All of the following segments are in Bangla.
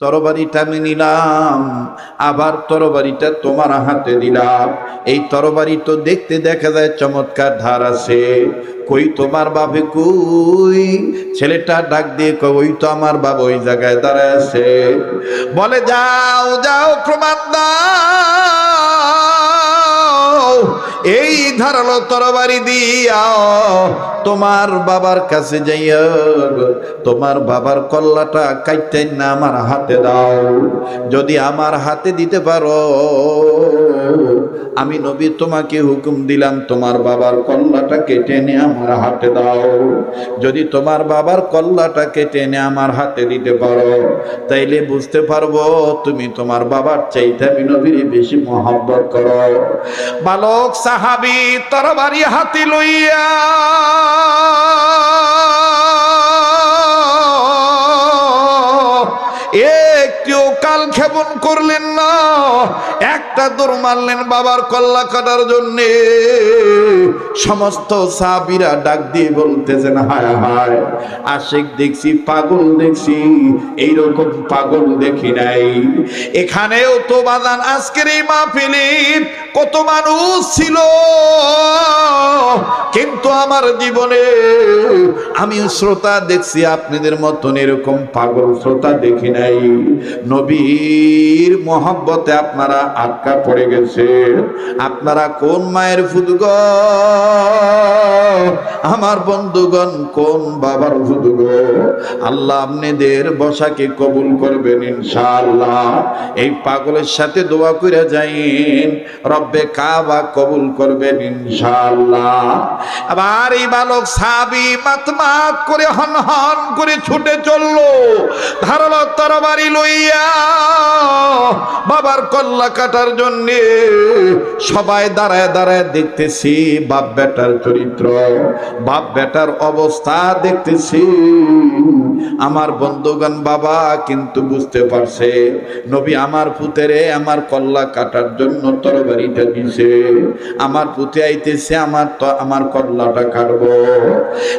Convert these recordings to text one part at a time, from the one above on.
তরবারিটা আমি নিলাম, আবার তরবারিটা তোমার হাতে দিলাম। এই তরবারি তো দেখতে দেখা যায় চমৎকার ধার আছে। কই তোমার বাবে কই? ছেলেটা ডাক দিয়ে কই তো আমার বাবা ওই জায়গায় দাঁড়ায় আছে। বলে, যাও যাও, প্রমাণ দাও। এই ধারালো তরবারি দিয়াও। তোমার বাবার কাছে যাইয়া তোমার বাবার কল্লাটা কাইতে না আমার হাতে দাও। যদি আমার হাতে দিতে পারো, আমি নবী তোমাকে হুকুম দিলাম, তোমার বাবার কল্লাটা কেটে নে আমার হাতে দাও। যদি তোমার বাবার কল্লাটা কেটে নে আমার হাতে দিতে পারো, তাইলে বুঝতে পারব তুমি তোমার বাবার চাইতে আমি নবীর বেশি মহব্বত করো। বালক সাহাবি তরবারি হাতি লইয়া একটিও কাল ক্ষেপণ করলেন না। একটা দৌড় মারলেন বাবার কল্লা কাটার জন্য। সমস্ত সাবিরা ডাক দিয়ে বলতেছেন, হায় হায়, আশেক দেখছি, পাগল দেখছি, এইরকম পাগল দেখি নাই। এখানেও তো বাদান আজকের এই মাহফিলির কত মানুষ ছিল। কিন্তু আমার জীবনে আমি শ্রোতা দেখছি, আপনাদের মতন এরকম পাগল শ্রোতা দেখি নাই। নবীর মহব্বতে আপনারা আটকা পড়ে গেছে আপনারা কোন মায়ের ফুদগ? আমার বন্ধুগণ, কোন বাবার ফুদগ? আল্লাহ আপনাদের বসাকে কবুল করবেন ইনশাআল্লাহ। এই পাগলের সাথে দোয়া করে যাইন, রব্বে কাবা কবুল করবেন ইনশাআল্লাহ। আবার এই বালক সাবি মাতমাত করে হন হন করে ছুটে চলল। ধারালো তরবারি বাবার কল্লা কাটার জন্য সবাই দাঁড়ায় দাঁড়ায় দেখতেছি বাপ বেটার চরিত্র বাপ বেটার অবস্থা দেখতেছি। আমার বন্ধুগণ বাবা কিন্তু বুঝতে পারছে, নবী আমার পুতেরে আমার কল্লা কাটার জন্য তরবারিটা দিছে। আমার পুতে আইতেছে, আমার তো, আমার কল্লাটা কাটবো।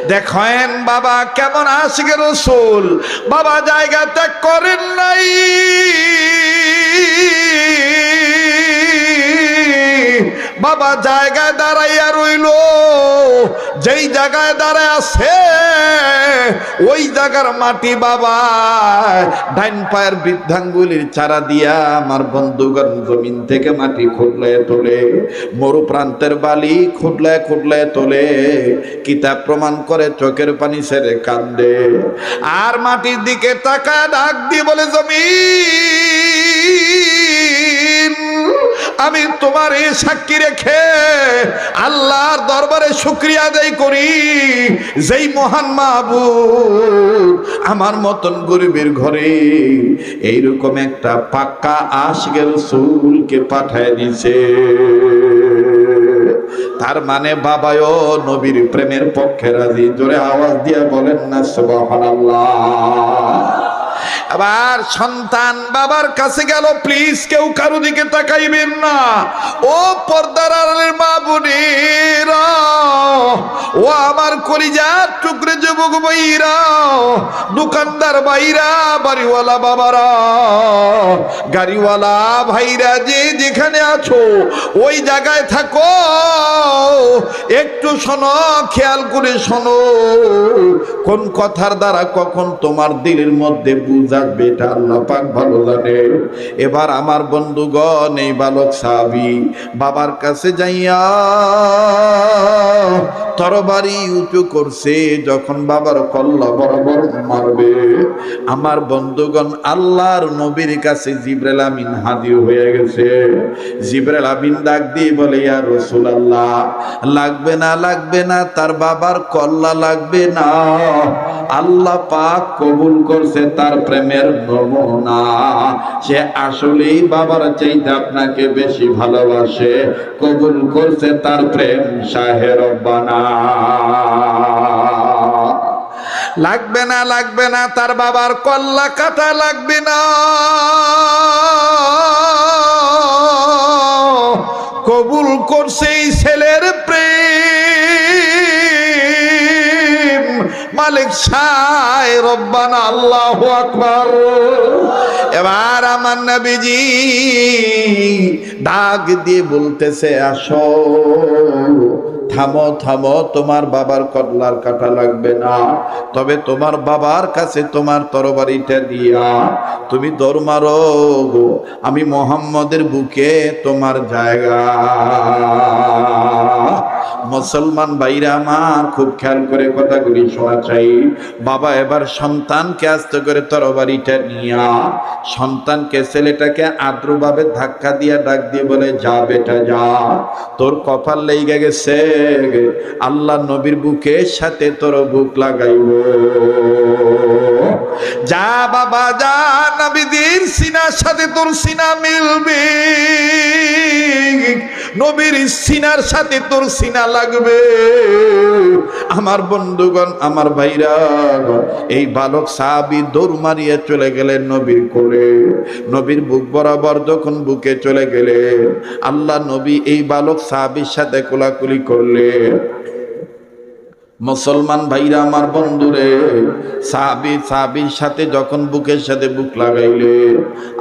দেখেন বাবা কেমন আসবে রসুল। বাবা জায়গা ত্যাগ করেন নাই। বাবা জায়গায় দাঁড়াইয়া রইল। যেই জায়গায় দাঁড়ায় আছে, ওই জায়গার মাটি বাবা। ডাইন পায়ের বৃদ্ধাঙ্গুলির চারা দিয়া আমার বন্ধুগণ জমিন থেকে মাটি খুঁড়লে তোলে মরু প্রান্তের বালি খুঁড়লে খুঁড়লে তোলে, কিতাব প্রমাণ করে চোখের পানি সেরে কান্দে। আর মাটির দিকে টাকা ডাক দিয়ে বলে, জমিন আমি তোমার এই সাক্ষী রেখে আল্লাহর দরবারে শুক্রিয়া আদায় করি। যেই মহান মাহবুব আমার মতন গরিবের ঘরে এইরকম একটা পাক্কা আশগের সুলকে পাঠায় দিছে তার মানে বাবাও নবীর প্রেমের পক্ষে রাজি। জোরে আওয়াজ দিয়ে বলেন না, সুবহানাল্লাহ। আবার সন্তান বাবার কাছে গেল প্লিজ কেউ কারও দিকে তাকাইবেন না। ও পর্দার আড়ালের মা বোনেরা ও আমার কলিজার টুকরে যুবক ভাইরা দোকানদার ভাইরা, বাড়িওয়ালা বাবারা, গাড়িওয়ালা ভাইরা, যে যেখানে আছো, ওই জায়গায় থাকো। একটু শোনো, খেয়াল করে শোনো, কোন কথার দ্বারা কখন তোমার দিলের মধ্যে বুঝাবে এটা আল্লাহ পাক ভালো জানে। এবার আমার বন্ধুগণ, এই বালক সাবি বাবার কাছে যাইয়া তরবারি উঁচু করছে, যখন বাবার কল্লা বরাবর মারবে। আমার বন্ধুগণ, আল্লাহর নবীর কাছে জিব্রাইল আমিন হাজির হয়ে গেছে। জিব্রাইল আমিন ডাক দিয়ে বলে, ইয়া রসুল আল্লাহ লাগবে না লাগবে না, তার বাবার কল্লা লাগবে না। আল্লাহ পাক কবুল করছে, তার প্রেমের নমুনা সে আসলেই বাবার চাইতে আপনাকে বেশি ভালোবাসে, কবুল করছে তার প্রেম, শাহে বানা লাগবে না লাগবে না, তার বাবার কল্লা কাটা লাগবে না। কবুল করছে ছেলের প্রেম। মালিক সায় রব্বানা আল্লাহ আকবর এবার আমার নবীজি ডাক দিয়ে বলতেছে, আসো, থামো থামো, তোমার বাবার কল্লার কাটা লাগবে না তবে তোমার বাবার কাছে তোমার তরবারিটা দিয়া তুমি দৌড় মারো। আমি মোহাম্মদের বুকে তোমার জায়গা মুসলমান ভাইরা আমার খুব খেয়াল করে কথাগুলি শোনা চাই। বাবা এবার সন্তানকে আস্তে করে তরবারিটা নিয়া সন্তানকে, ছেলেটাকে আদ্রভাবে ধাক্কা দিয়া ডাক দিয়ে বলে, যা বেটা, যা। তোর কপাল লেগে গেছে আল্লাহ নবীর বুকের সাথে তোর বুক লাগাইব। যা বাবা, যা নবীদের সিনার সাথে তোর সিনা মিলবে। নবীর সিনার সাথে তোর সিনা লাগবে। আমার বন্ধুগণ, আমার ভাইরা, এই বালক সাহাবি দৌড় মারিয়ে চলে গেলেন নবীর করে নবীর বুক বরাবর যখন বুকে চলে গেলে আল্লাহ নবী এই বালক সাহাবির সাথে কোলাকুলি করলে মুসলমান ভাইরা আমার বন্ধুরে, সাহাবি, সাহাবির সাথে যখন বুকের সাথে বুক লাগাইলে,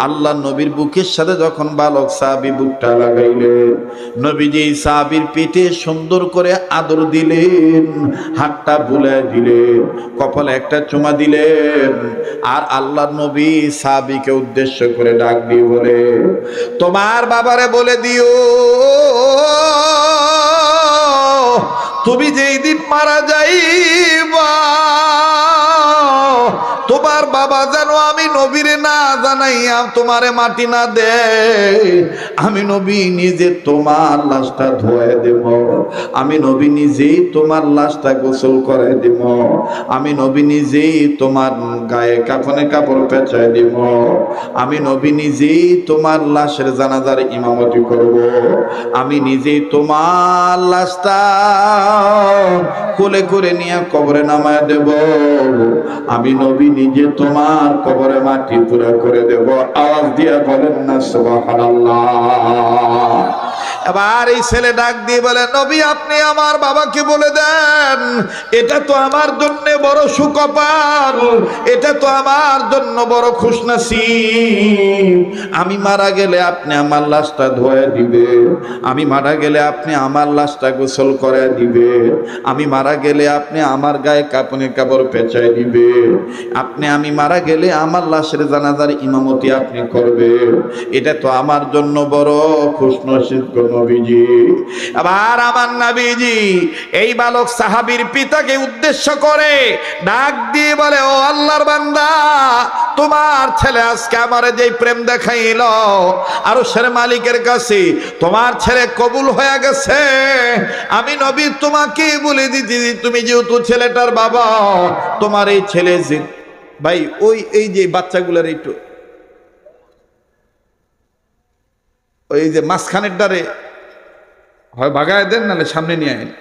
আল্লাহ নবীর বুকের সাথে যখন বালক সাহাবি বুকটা লাগাইলে, নবীজি সাহাবির পেটে সুন্দর করে আদর দিলেন, হাতটা ভুলে দিলেন, কপালে একটা চুমা দিলেন, আর আল্লাহ নবী সাহাবিকে উদ্দেশ্য করে ডাক দিয়ে বলে, তোমার বাবারে বলে দিও তুমি যেই দিন মারা যাইবা তোমার বাবা যেন আমি নবীরে না জানাইয়া তোমারে মাটি না দে আমি নবী নিজে তোমার লাশটা ধোয়ে দেব। আমি নবী নিজেই তোমার লাশটা গোসল করে দেব। আমি নবী নিজেই তোমার গায়ে কাফনে কাপড় পেঁচায় দিব। আমি নবী নিজেই তোমার লাশের জানাজার ইমামতি করব। আমি নিজেই তোমার লাশটা কোলে করে নিয়ে কবরে নামায় দেব। আমি নবী নিজে তোমার কবরে মাটি পুরা করে দেব। আওয়াজ দিয়া বলেন না, সুবহানাল্লাহ। এবার এই ছেলে ডাক দিয়ে বলে, নবী, আপনি আমার বাবাকে বলে দেন, এটা তো আমার জন্য বড় সুকপাল, এটা তো আমার জন্য বড় খুশনাসি আমি মারা গেলে আপনি আমার লাশটা ধোয়া দিবে, আমি মারা গেলে আপনি আমার লাশটা গোসল করে দিবে, আমি মারা গেলে আপনি আমার গায়ে কাপনে কাপড় পেঁচায় দিবে, আপনি আমি মারা গেলে আমার লাশের জানাজার ইমামতি আপনি করবে এটা তো আমার জন্য বড় খুশনসিব নবীজি। আবার আমার নবীজি, এই বালক সাহাবীর পিতাকে উদ্দেশ্য করে ডাক দিয়ে বলে, ও আল্লাহর বান্দা, তোমার ছেলে আজকে আমার যে প্রেম দেখাইল আরও সের মালিকের কাছে, তোমার ছেলে কবুল হয়ে গেছে। আমি নবী, তোমাকে বলে দিতে তুমি যেহেতু ছেলেটার বাবা, তোমার এই ছেলে যে ভাই, ওই, এই যে বাচ্চাগুলোর একটু। ওই যে মাঝখানের ডারে হয় বাগায় দেন নাহলে সামনে নিয়ে আইন।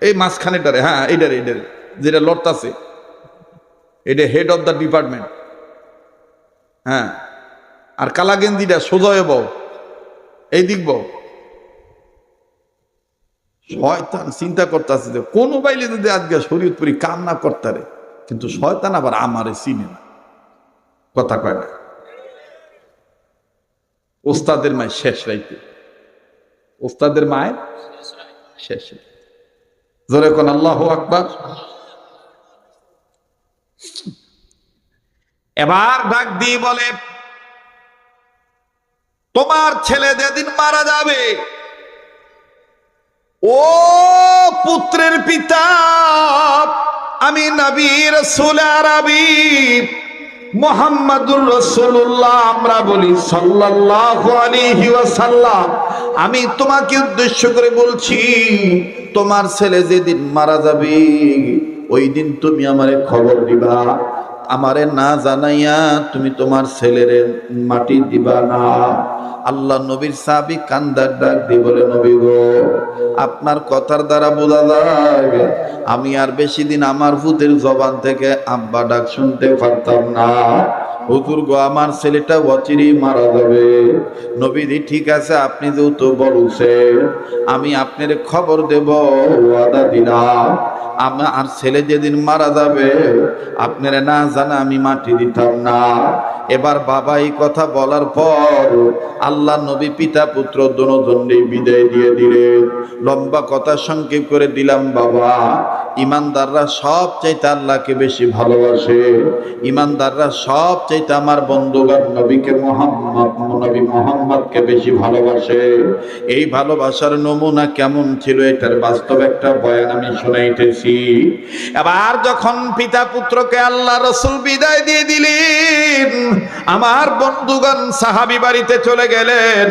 এই মাঝখানের ডারে হ্যাঁ এইটারে এইটারে যেটা লড়তাছে। এটা হেড অফ দ্য ডিপার্টমেন্ট হ্যাঁ আর কালা গেন্দিটা সোজা বউ। এই দিক বউ। শয়তান চিন্তা করতেছে যে, কোন বাইলে যদি আজকে শরীয়তপুরি কাম না করতারে। কিন্তু শয়তান আবার আমারে চিনে না। কথা কয় না। ওস্তাদের মায় শেষ রাইতে। ওস্তাদের মায় শেষ। জোরে কোন আল্লাহ আকবার। এবার ডাক দিয়ে বলে, তোমার ছেলে যেদিন মারা যাবে, ও পুত্রের পিতা আমি নবীর সুলারাবি মোহাম্মদুর রসুল্লাহ আমরা বলি ওয়াসাল্লাম। আমি তোমাকে উদ্দেশ্য করে বলছি, তোমার ছেলে যেদিন মারা যাবে, ওই দিন তুমি আমারে খবর দিবা। আমারে না জানাইয়া তুমি তোমার ছেলের মাটি দিবা না। আল্লাহ নবীর সাবি কান্দার ডাক দিয়ে বলে, নবী গো, আপনার কথার দ্বারা বোঝা যায়, আমি আর বেশি দিন আমার ভূতের জবান থেকে আব্বা ডাক শুনতে পারতাম না। হুজুর গো, আমার ছেলেটা অচিরি মারা যাবে। নবীদি ঠিক আছে, আপনি যেহেতু বলছেন, আমি আপনার খবর দেব, ওয়াদা দিলাম। আমার ছেলে যেদিন মারা যাবে, আপনারা না জানা আমি মাটি দিতাম না। এবার বাবা এই কথা বলার পর, আল্লাহ নবী পিতা পুত্র দোনোজনকে বিদায় দিয়ে দিলেন। লম্বা কথা সংক্ষেপ করে দিলাম, বাবা। ইমানদাররা সব চাইতে আল্লাহকে বেশি ভালোবাসে। ইমানদাররা সব চাইতে আমার বন্ধুগণ, নবীকে মোহাম্মদ, নবী মোহাম্মদকে বেশি ভালোবাসে। এই ভালোবাসার নমুনা কেমন ছিল এটার বাস্তব একটা বয়ান আমি শোনাইতেছি এবার যখন পিতা পুত্রকে আল্লাহ রসুল বিদায় দিয়ে দিলেন, আমার বন্ধুগণ সাহাবি বাড়িতে চলে গেলেন।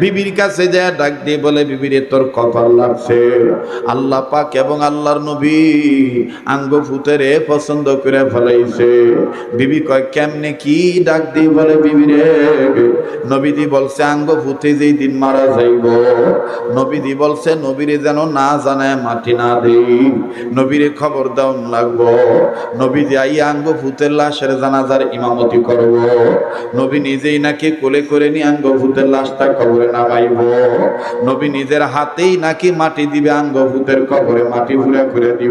বিবির কাছে যা ডাক দিয়ে বলে, বিবিরে, তোর কপাল লাগছে। আল্লাহ পাক এবং আল্লাহর নবী আঙ্গ ফুতেরে পছন্দ করে ফেলাইছে। বিবি কয়, কেমনে কি ডাক দিয়ে বলে বিবিরে নবীদি বলছে, আঙ্গ ফুতে যেই দিন মারা যাইব, নবীদি বলছে, নবীরে যেন না জানায় মাটি না দেই। নবীরে খবর দাও লাগবো। নবীদি আই আঙ্গ ফুতের লাশের জানাজার ইমামতি করব। নবী নিজেই নাকি কোলে করে নিয়ে আঙ্গ ভূতের লাশটা কবরে নামাইব। নবী নিজের হাতেই নাকি মাটি দিবে আঙ্গ ভূতের কবরে, মাটি ভুলে করে দিব।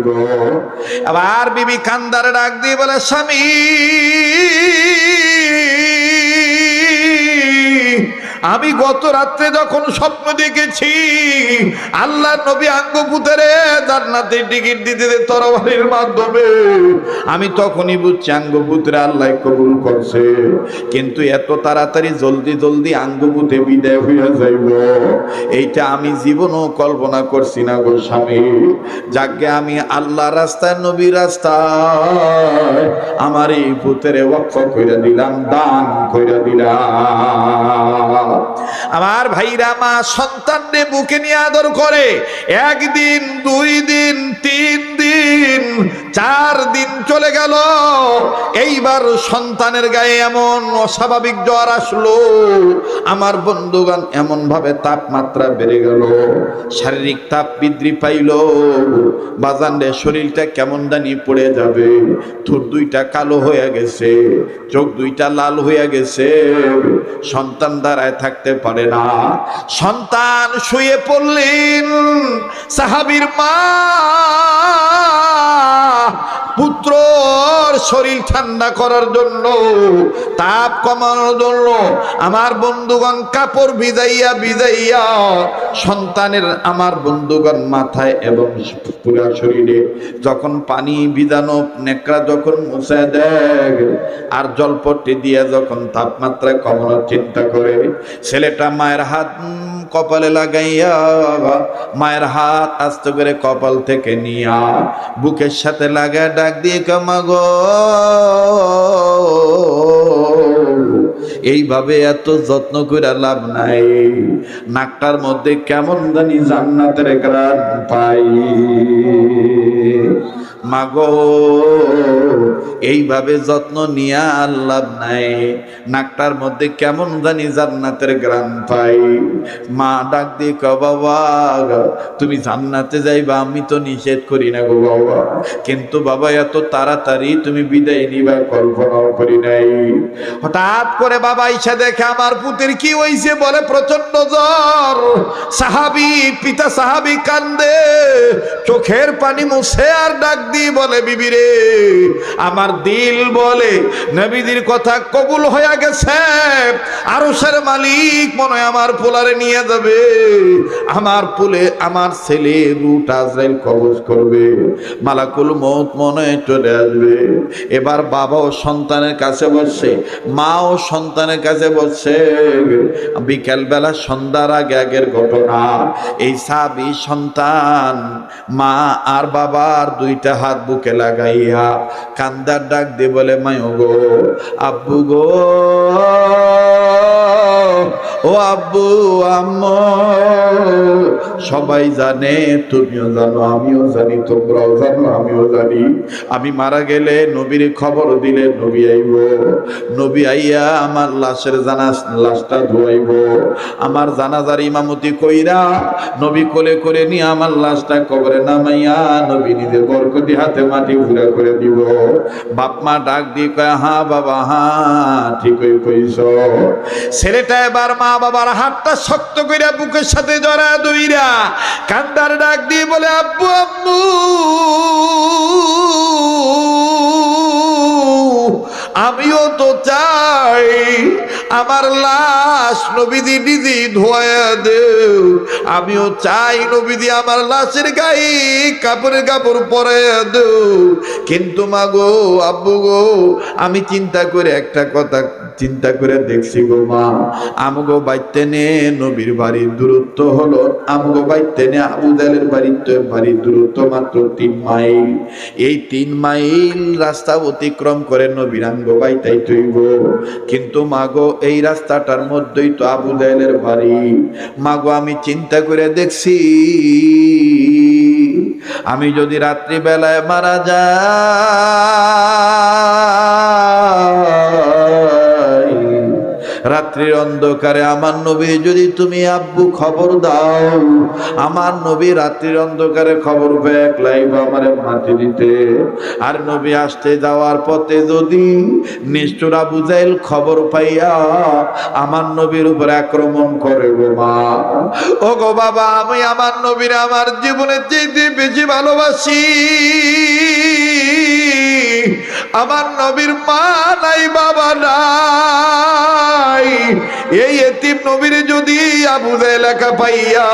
আবার বিবি কান্দারে ডাক দিয়ে বলে স্বামী আমি গত রাত্রে যখন স্বপ্ন দেখেছি, আল্লাহ নবী আঙ্গপুতেরে জান্নাতের টিকিট দিতে তরবারির মাধ্যমে। আমি তখনই বুঝছি আঙ্গপুত্রে আল্লাহ কবুল করছে। কিন্তু এত তাড়াতাড়ি জলদি জলদি আঙ্গপুতে বিদায় হইয়া যাইব। এইটা আমি জীবনও কল্পনা করছি না গো স্বামী। যাকে আমি আল্লাহ রাস্তায় নবী রাস্তায় আমার এই পুতেরে ওয়াক্ফ কইরা দিলাম, দান কইরা দিলাম। আমার ভাইরা মা সন্তানরে বুকে নিয়ে আদর করে। একদিন দুই দিন তিন দিন চার দিন চলে গেল। এইবার সন্তানের গায়ে এমন অস্বাভাবিক জ্বর আসলো। আমার বন্ধুগান এমন ভাবে তাপমাত্রা বেড়ে গেল। শারীরিক তাপ বৃদ্ধি পাইল। বাজানরে শরীরটা কেমন জানি পড়ে যাবে। থুর দুইটা কালো হয়ে গেছে। চোখ দুইটা লাল হয়ে গেছে। সন্তান দ্বারায় থাকতে পারে না। সন্তান শুয়ে পড়লেন। সাহাবির মা পুত্রর শরীর ঠান্ডা করার জন্য, তাপ কমানোর জন্য আমার বন্ধুগণ কাপড় ভিজাইয়া ভিজাইয়া সন্তানের আমার বন্ধুগণ মাথায় এবং পুরা শরীরে যখন পানি ভিজানো নেকড়া যখন মুছে দেয় আর জলপট্টি দিয়ে যখন তাপমাত্রা কমানোর চিন্তা করে, ছেলেটা মায়ের হাত কপালে লাগাইয়া মায়ের হাত আস্তে করে কপাল থেকে নিয়া বুকের সাথে লাগা ডাক দিয়ে কামাগো এইভাবে এত যত্ন করে লাভ নাই। নাকটার মধ্যে কেমন জানি জান্নাতের পাই। মাগো, এইভাবে যত্ন নিয়া আর লাভ নাই। নাকটার মধ্যে কেমন জানি জান্নাতের গ্রাম পাই। মা ডাক দিয়ে ক বাবা, তুমি জান্নাতে যাইবা, আমি তো নিষেধ করি না গো বাবা। কিন্তু বাবা, এত তাড়াতাড়ি তুমি বিদায় নিবার কল্পনাও করি নাই। হঠাৎ করে বাবা ইসা দেখে, আমার পুতের কি হইছে? বলে প্রচণ্ড জ্বর। সাহাবি, পিতা সাহাবি কান্দে, চোখের পানি মুছে আর ডাক দিয়ে বলে বিবিরে আমার দিল বলে নবীদের কথা কবুল হয়ে গেছে। আরশের মালিক মনে আমার পোলারে নিয়ে যাবে। আমার পুলে আমার ছেলে রুট আজরাইল কবজ করবে। মালাকুল মত মনে চলে আসবে। এবার বাবাও সন্তানের কাছে বসছে মাও সন্তানের কাছে বসছে। বিকেল বেলা সন্ধ্যার আগে আগের ঘটনা। এই সাবি সন্তান, মা আর বাবার দুইটা হাত বুকে লাগাইয়া কান্দার ডাক দিয়ে বলে মায়ো গো আব্বু গো ও আব্বু, আম্মু, সবাই জানে, তুমিও জানো, আমিও জানি, তোমরাও জানো, আমিও জানি। আমি মারা গেলে নবীর খবর দিলে নবী আইব। নবী আইয়া আমার লাশের জানা লাশটা ধোয়াইব। আমার জানাজার ইমামতি কইরা নবী কোলে করে নিয়ে আমার লাশটা কবরে নামাইয়া নবী নিজের বরকতি হাতে মাটি ঘুরা করে দিব। বাপ মা ডাক দিয়ে কয়, হা বাবা, হা, ঠিকই কইছ। ছেলেটা এবার মা বাবার হাতটা শক্ত কইরা বুকের সাথে জড়া দইরা কান্দার ডাক দিয়ে বলে, আব্বু আব্বু, আমিও তো চাই আমার লাশ নবীদি দিদি ধোয়া দেও। আমিও চাই নবীদি আমার লাশের গায়ে কাপড়ের কাপড় পরে দেও। কিন্তু মা গো, আব্বু গো, আমি চিন্তা করে একটা কথা চিন্তা করে দেখছি গো মা। আমগো বাইতে নে নবীর বাড়ির দূরত্ব হলো, আমগো বাইতে নে আবু জালের বাড়ির দূরত্ব মাত্র তিন মাইল। এই তিন মাইল রাস্তা অতিক্রম করে নবীর আঙ্গ বাইতাই গো। কিন্তু মাগো এই রাস্তাটার মধ্যেই তো আবু জাহেলের বাড়ি। মাগো, আমি চিন্তা করে দেখছি, আমি যদি রাত্রিবেলায় মারা যাই রাত্রির অন্ধকারে, আমার নবী, যদি তুমি আব্বু খবর দাও, আমার নবী রাত্রির অন্ধকারে খবর পেয়ে একলাই আমারে মাটি দিতে। আর নবী আসতে যাওয়ার পথে যদি নিষ্ঠুরা বুঝাইল খবর পাইয়া আমার নবীর উপর আক্রমণ করে গো মা। ও গো বাবা, আমি আমার নবীর আমার জীবনের চাইতে বেশি ভালোবাসি। আমার নবীর মা নাই, বাবা নাই। এই এতিম নবীরে যদি আবু লেখা পাইয়া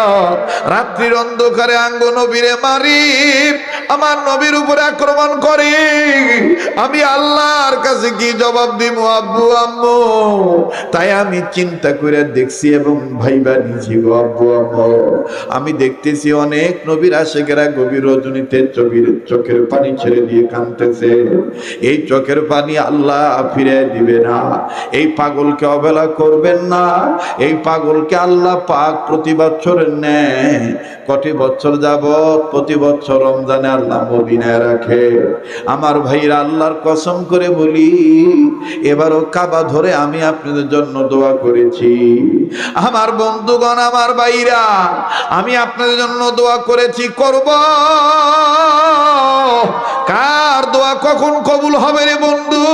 রাত্রির অন্ধকারে আঙ্গ নবীরে মারি, আমার নবীর উপরে আক্রমণ করে, আমি আল্লাহর কাছে কি জবাব দিব আব্বু, আম্মু? তাই আমি চিন্তা করে দেখছি এবং ভাইবা নিছি গো আব্বু, আম্মু। আমি দেখতেছি অনেক নবীর আশেকেরা গভীর রজনীতে চোখের চোখের পানি ছেড়ে দিয়ে কাঁদতেছে। এই চোখের পানি আল্লাহ ফিরে দিবে না। এই পাগলকে অবহেলা করবেন না। এই পাগলকে আল্লাহ পাক প্রতি বছরের নেয়। কটি বছর যাবত প্রতি বছর রমজানে আল্লাহ মদিনায় রাখে। আমার ভাইরা, আল্লাহর কসম করে বলি, এবারও কাবা ধরে আমি আপনাদের জন্য দোয়া করেছি। আমার বন্ধুগণ, আমার ভাইরা, আমি আপনাদের জন্য দোয়া করেছি, করব। কার দোয়া কখন কবুল হবে রে বন্ধু?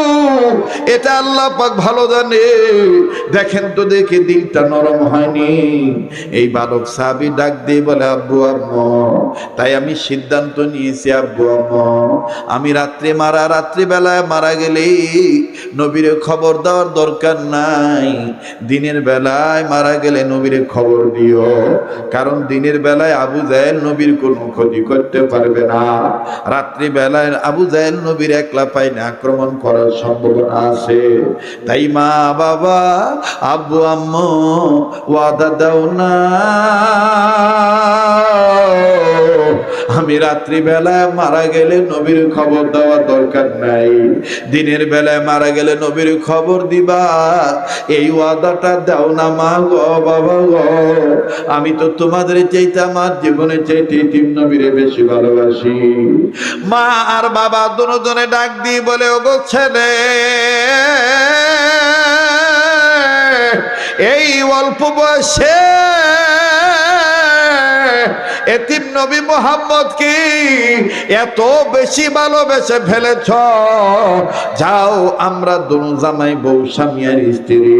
এটা আল্লাহ পাক ভালো জানে। দেখেন তো দেখে দিলটা নরম হয়নি। এই বালক সাহাবি ডাক দিয়ে বলে, আব্বু, আম্মু, তাই আমি সিদ্ধান্ত নিয়েছি, আব্বু, আম্মু। আমি রাত্রে মারা রাত্রি বেলায় মারা গেলে নবীরে খবর দেওয়ার দরকার নাই। দিনের বেলায় মারা গেলে নবীরে খবর দিও। কারণ দিনের বেলায় আবু জাহেল নবীর কোনো ক্ষতি করতে পারবে না। রাত্রি বেলায় আবু জাহেল নবীর একলা পাইনে আক্রমণ করার সম্ভাবনা আছে। তাই মা বাবা আব্বু আম্মু, ওয়াদা দাও না। আমি রাত্রি বেলায় মারা গেলে নবীর খবর দেওয়ার দরকার নাই। দিনের বেলায় মারা গেলে নবীর খবর দিবা। এই ওয়াদাটা দাও না মা গো, বাবা গো। আমি তো তোমাদের চাইতে, আমার জীবনে চাইতে তিন নবীরে বেশি ভালোবাসি। মা আর বাবা দুজনে ডাক দিয়ে বলে ও গো ছেলে এই অল্প বয়সে এতিম নবী মোহাম্মদ কি? এত বেশি ভালোবেসে ফেলেছ। যাও, আমরা দোনো জামাই বউ, স্বামী আর স্ত্রী।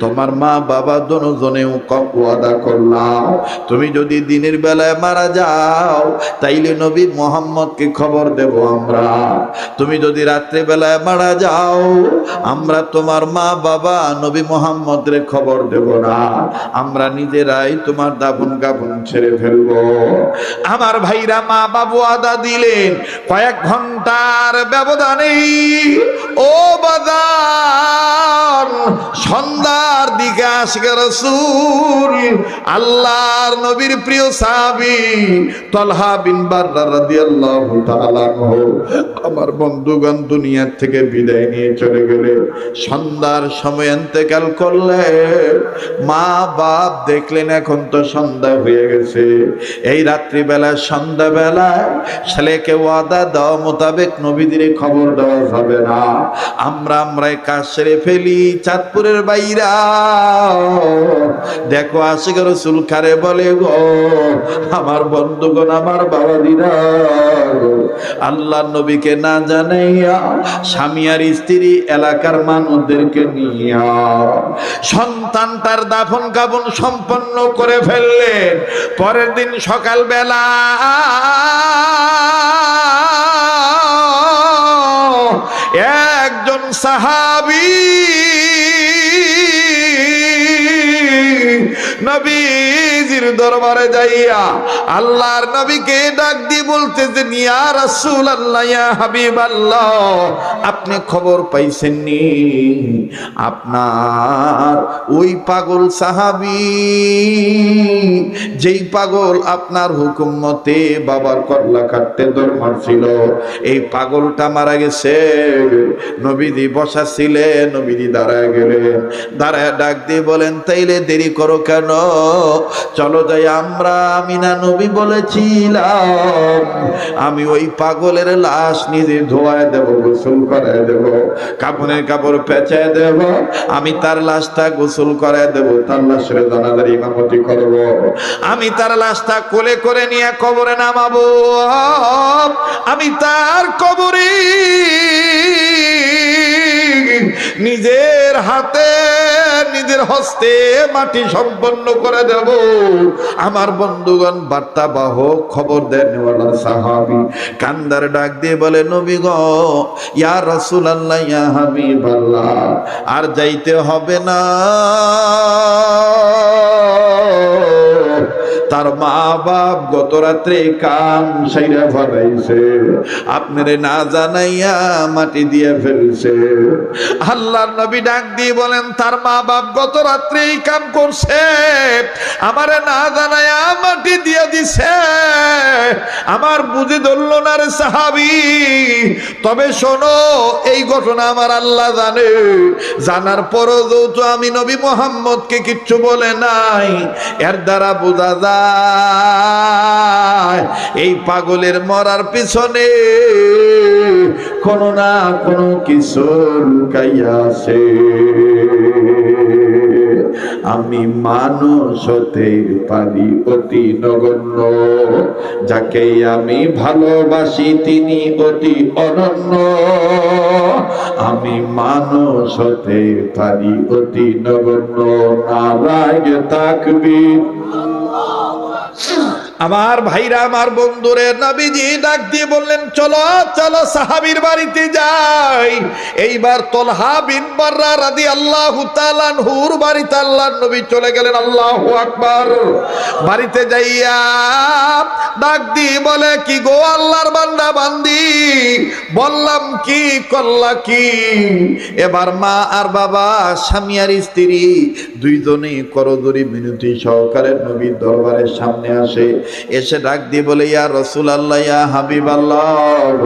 তোমার মা, বাবা দোনোজনেও কক ওয়াদা করলাম। তুমি যদি দিনের বেলায় মারা যাও, তাইলে নবী মোহাম্মদকে খবর দেব আমরা। তুমি যদি রাত্রে বেলায় মারা যাও, আমরা তোমার মা, বাবা, নবী মোহাম্মদের খবর দেব না। আমরা নিজেরাই তোমার দাবন গাবন ছেড়ে ফেলব। আমার ভাইরা মা বাবু আদা দিলেন। কয়েক ঘণ্টার ব্যবধানে ও বাজার, সন্ধ্যার দিকে আসবে রসুল, আল্লাহর নবীর প্রিয় সাহাবি তলহা বিন আমার বন্ধুগণ দুনিয়ার থেকে বিদায় নিয়ে চলে গেলে সন্ধ্যার সময় ইন্তেকাল করলে মা বাপ দেখলেন, এখন তো সন্ধ্যা হয়ে গেছে। এই রাত্রিবেলা সন্ধ্যাবেলায় ছেলেকে ওয়াদা দেওয়া মোতাবেক নবীদের খবর দেওয়া যাবে না। আমরা আমরা এই কাজ সেরে ফেলি চাঁদপুরের বাইরা। দেখো, আশিক রসুল খারে বলে গো, আমার বন্ধুগণ, আমার বাবা দিরা আল্লাহ নবীকে না জানাইয়া স্বামী আর স্ত্রী এলাকার মানুষদেরকে নিয়া সন্তানটার দাফন কাফন সম্পন্ন করে ফেললেন পরের দিন সকালবেলা। একজন সাহাবী নবীজির দরবারে যাইয়া আল্লাহর নবীকে ডাক দিয়ে বলতেছে ইয়া রাসূল আল্লাহ ইয়া হাবিব আল্লাহ আপনি খবর পাইছেন নি আপনার ওই পাগল সাহাবী, যেই পাগল আপনার হুকুম মতে বাবার করলা কাটতে দরমার ছিল, এই পাগলটা মারা গেছে। নবীদি বসা ছিলেন নবীদি দাঁড়ায় গেলেন। দাঁড়ায় ডাক দিয়ে বলেন, তাইলে দেরি করো কেন? চলো যাই আমরা আমি না নবী বলেছিলাম, আমি ওই পাগলের লাশ নিজে ধোয়ায় দেব, গোসল করায় দেব কাপড়ের কাপড় পেঁচায় দেব, আমি তার লাশটা গোসল করায় দেব, তার লাশের জানাজার ইমামতি করব। আমি তার লাশটা কোলে করে নিয়ে কবরে নামাবো, আমি তার কবরে নিজের হাতে, নিজের হস্তে মাটি সম্পন্ন করে দেব। আমার বন্ধুগণ বার্তা বাহক খবর দেন সাহাবি। কান্দার ডাক দিয়ে বলে, নবী গ, ইয়া রসুল আল্লাহ ইয়া হাবিব আর যাইতে হবে না। তার মা বাপ গত রাত্রে কান সাইরা ফলাইছে আপনারে না জানাইয়া মাটি দিয়ে ফেলছে। আল্লাহর নবী ডাক দিয়ে বলেন, তার মা বাপ গত রাত্রে এই কাম করছে। আমারে না জানাইয়া মাটি দিয়ে দিছে। আমার বুঝে ধরল না রে সাহাবি। তবে শোনো, এই ঘটনা আমার আল্লাহ জানে। জানার পরও যেহেতু আমি নবী মোহাম্মদকে কিচ্ছু বলে নাই, এর দ্বারা বোঝা যায় এই পাগলের মরার পিছনে কোনো না কোনো কিছু লুকাইয়াছে আমি মানুষ হতে পারি অতি নগণ্য, যাকে আমি ভালোবাসি তিনি অতি অনন্য। আমি মানুষ হতে পারি অতি নগণ্য, নারায় থাকবি Huh. আমার ভাইরা, আমার বন্ধুরে নবীজি ডাক দিয়ে বললেন, চলো চলো সাহাবির বাড়িতে যাই। এইবার তলহা বিন বাররা রাদিয়াল্লাহু তাআলা হুর বাড়িতে আল্লাহর নবী চলে গেলেন, আল্লাহ আকবার। বাড়িতে যাইয়া ডাক দিয়ে বলে, কি গো আল্লাহর বান্দা বান্দি? বললাম, কি করলা কি? এবার মা আর বাবা, স্বামী আর স্ত্রী দুইজনেই করদরি মিনতি সহকারে নবীর দরবারের সামনে আসে। এসে ডাক দিয়ে বলে, ইয়া রসুল আল্লাহ ইয়া হাবিব আল্লাহ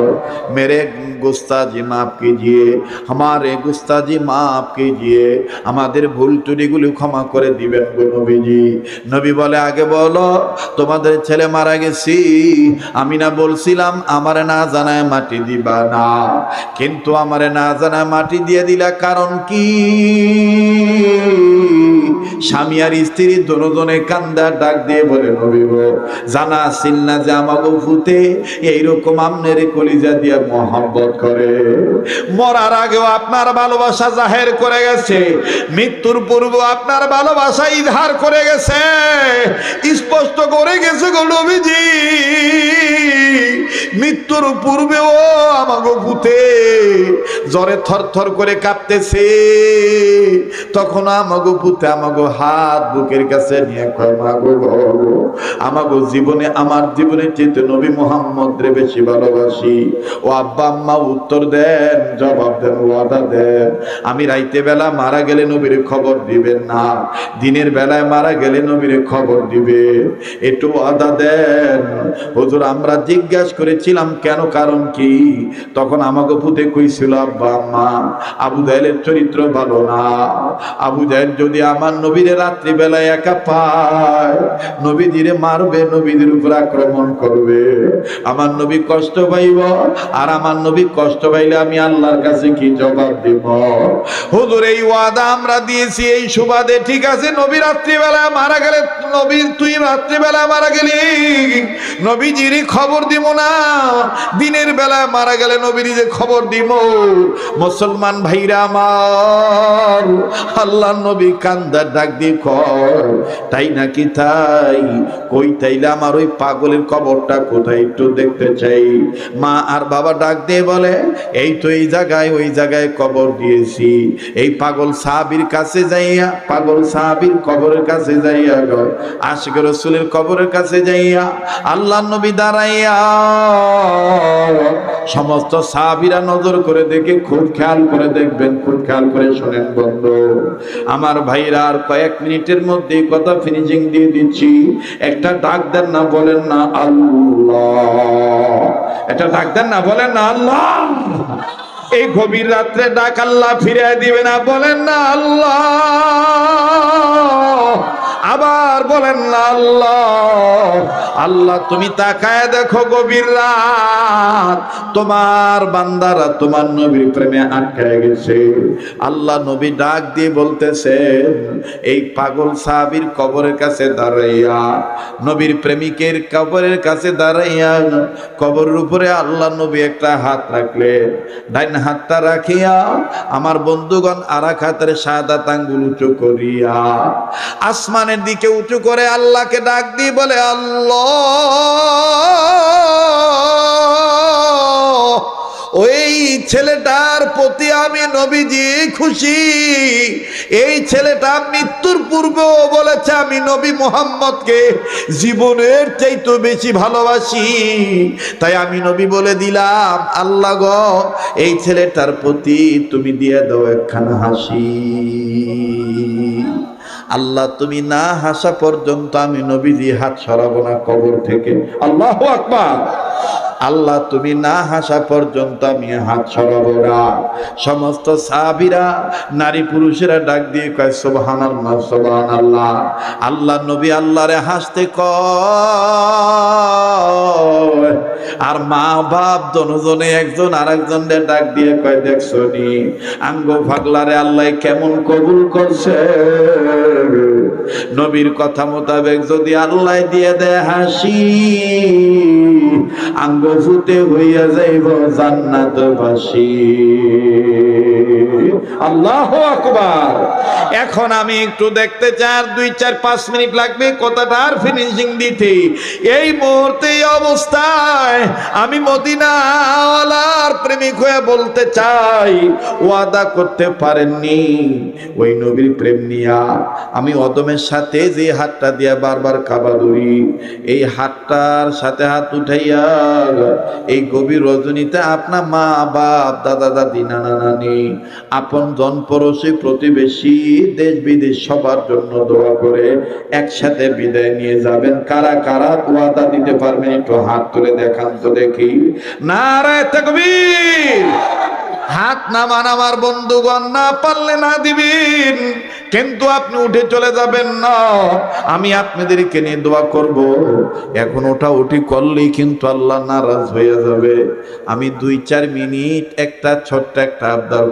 মেরে গুস্তাজি মাফ কিজিয়ে, আমারে গুস্তাজি মাফ কিজিয়ে, আমাদের ভুল ত্রুটিগুলি ক্ষমা করে দিবেন গো নবীজি। নবী বলে, আগে বলো, তোমাদের ছেলে মারা গেছি, আমি না বলছিলাম, আমার না জানায় মাটি দিবা না। কিন্তু আমার না জানায় মাটি দিয়ে দিলা কারণ কি? স্বামী আর স্ত্রী দুজনে কান্দা ডাক দিয়ে বলে, নবী গো, জানা আসিল না যে আমাকে ফুতে এইরকম আমনের কলিজা দিয়ে মহব্বত করে। মরার আগেও আপনার ভালোবাসা জাহের করে গেছে, মৃত্যুর পূর্বে আপনার ভালোবাসা ইজহার করে গেছে। স্পষ্ট করে গেছে গো নবীজি, মৃত্যুর পূর্বেও আমাকে ভূতে জ্বরে থর থর করে কাঁপতেছে তখন আমাগো পুতে আমাগো হাত বুকের কাছে নিয়ে কয়, মাগো আমাগো জীবনে, আমার জীবনে চেতে নবী মোহাম্মদ রে বেশি ভালোবাসি। ও আব্বা, আম্মা, উত্তর দেন, জবাব দেন, ওয়াদা দেন। আমি রাইতে বেলা মারা গেলে নবীর খবর দিবেন না। দিনের বেলায় মারা গেলে নবীর খবর দিবে। একটু ওয়াদা দেন। হুজুর, আমরা জিজ্ঞাসা করেছিলাম, কেন, কারণ কি? তখন আমাকে পুতে কইছিল, আব্বা, আম্মা, আবু জাহেলের চরিত্র ভালো না। আবু জাহেল যদি আমার নবীরে রাত্রি বেলায় একা পায়। নবী নবীদিরে মারবে, নবীদের উপর আক্রমণ করবে। আমার নবী কষ্ট পাইব, আর আমার নবী কষ্ট পাইলে আমি আল্লাহর কাছে কি জবাব দিব? হুজুর, এই ওয়াদা আমরা দিয়েছি, এই সুবাদে ঠিক আছে, নবী রাত্রিবেলা মারা গেলে, নবী তুই রাত্রিবেলা মারা গেলি। নবীজিরই খবর দিব না, দিনের বেলা মারা গেলে নবীর যে খবর দিব। মুসলমান ভাইরা আমার আল্লাহ নবী কান্দার ডাক দিয়ে তাই নাকি তাই? কই তাইলে আমার ওই পাগলের কবরটা কোথায় একটু দেখতে চাই? মা আর বাবা ডাক দিয়ে বলে, এই তো এই জায়গায়, ওই জায়গায় কবর দিয়েছি। এই পাগল সাহাবির কাছে যাইয়া, পাগল সাহাবির কবরের কাছে যাইয়া আশিক রসুলের কবরের কাছে যাইয়া আল্লাহ নবী দাঁড়াইয়া সমস্ত সাহাবিরা নজর করে দেখে, খুব খেয়াল করে দেখবেন, খুব খেয়াল করে শোনেন বন্ধু। আমার ভাইরা আর কয়েক মিনিটের মধ্যে কথা ফিনিশিং দিয়ে দিচ্ছি। একটা ডাক দেন না, বলেন না, আল্লাহ। একটা ডাক দেন না, বলেন না, আল্লাহ। এই গভীর রাত্রে ডাক আল্লাহ ফিরে দিবে না, বলেন না, আল্লাহ। আবার বলেন না, আল্লাহ। আল্লাহ, তুমি তাকায় দেখো গভীর রাত। তোমার বান্দারা তোমার নবীর প্রেমে আটকায় গেছে। আল্লাহ নবী ডাক দিয়ে বলতেছেন, এই পাগল সাহাবির কবরের কাছে দাঁড়াইয়া, নবীর প্রেমিকের কবরের কাছে দাঁড়াইয়া, কবরের উপরে আল্লাহ নবী একটা হাত রাখলে ডাইন হাতটা রাখিয়া আমার বন্ধুগণ আর এক হাতের সাদা আঙ্গুল উঁচু করিয়া, আসমানের দিকে উঁচু করে আল্লাহকে ডাক দিয়ে বলে, আল্লাহ ওই ছেলেটার প্রতি আমি নবীজি খুশি। এই ছেলেটা মৃত্যুর পূর্বেও বলেছে, আমি নবী মোহাম্মদকে জীবনের চাইতে বেশি ভালোবাসি। তাই আমি নবী বলে দিলাম, আল্লাহ গ, এই ছেলেটার প্রতি তুমি দিয়ে দাও একখানা হাসি। আল্লাহ, তুমি না হাসা পর্যন্ত আমি নবীজি হাত সরাবো না কবর থেকে। আল্লাহ আকবার। আল্লাহ, তুমি না হাসা পর্যন্ত আমি হাত সরাবো না। সমস্ত সাহাবিরা, নারী পুরুষেরা ডাক দিয়ে কয় সোবাহান আল্লাহ সোবাহান আল্লাহ আল্লাহ, নবী আল্লাহরে হাসতে কয় আর মা বাপ দনজনে একজন আর একজনের ডাক দিয়ে কয় দেখছ নি আঙ্গ ভাগলারে আল্লাহ কেমন কবুল করছে? নবীর কথা মোতাবেক যদি আল্লাহ দিয়ে দেয় হাসি, আঙ্গ ফুটে হইয়া যাইব জান্নাতবাসী। আল্লাহ আকবার। এখন আমি একটু দেখতে চাই, আর দুই চার পাঁচ মিনিট লাগবে, কথাটা আর ফিনিশিং দিতে। এই মুহূর্তে এই আমি মদিনাওয়ালার প্রেমিক হয়ে বলতে চাই, ওয়াদা করতে পারেননি। ওই নবীর প্রেম নিয়া আমি অদমের সাথে যে হাতটা দিয়া বারবার কাবা ধরি এই হাতটার সাথে হাত উঠাইয়া এই গভীর রজনীতে আপনার মা, বাপ, দাদা, দাদি, নানা, নানি, আপন জন পড়োশী, প্রতিবেশী, দেশ বিদেশ সবার জন্য দোয়া করে একসাথে বিদায় নিয়ে যাবেন। কারা কারা ওয়াদা দিতে পারবেন একটু হাত তুলে দেখান। তো দেখি। নারায় তকবীর। হাত নামান আমার বন্ধুগণ, না পারলে না দিবেন। কিন্তু আপনি উঠে চলে যাবেন না। আমি আপনাদেরকে নিয়ে দোয়া করব। এখন ওটা উঠি করলেই কিন্তু আল্লাহ নারাজ হয়ে যাবে। আমি দুই চার মিনিট একটা ছোট্ট একটা আবদার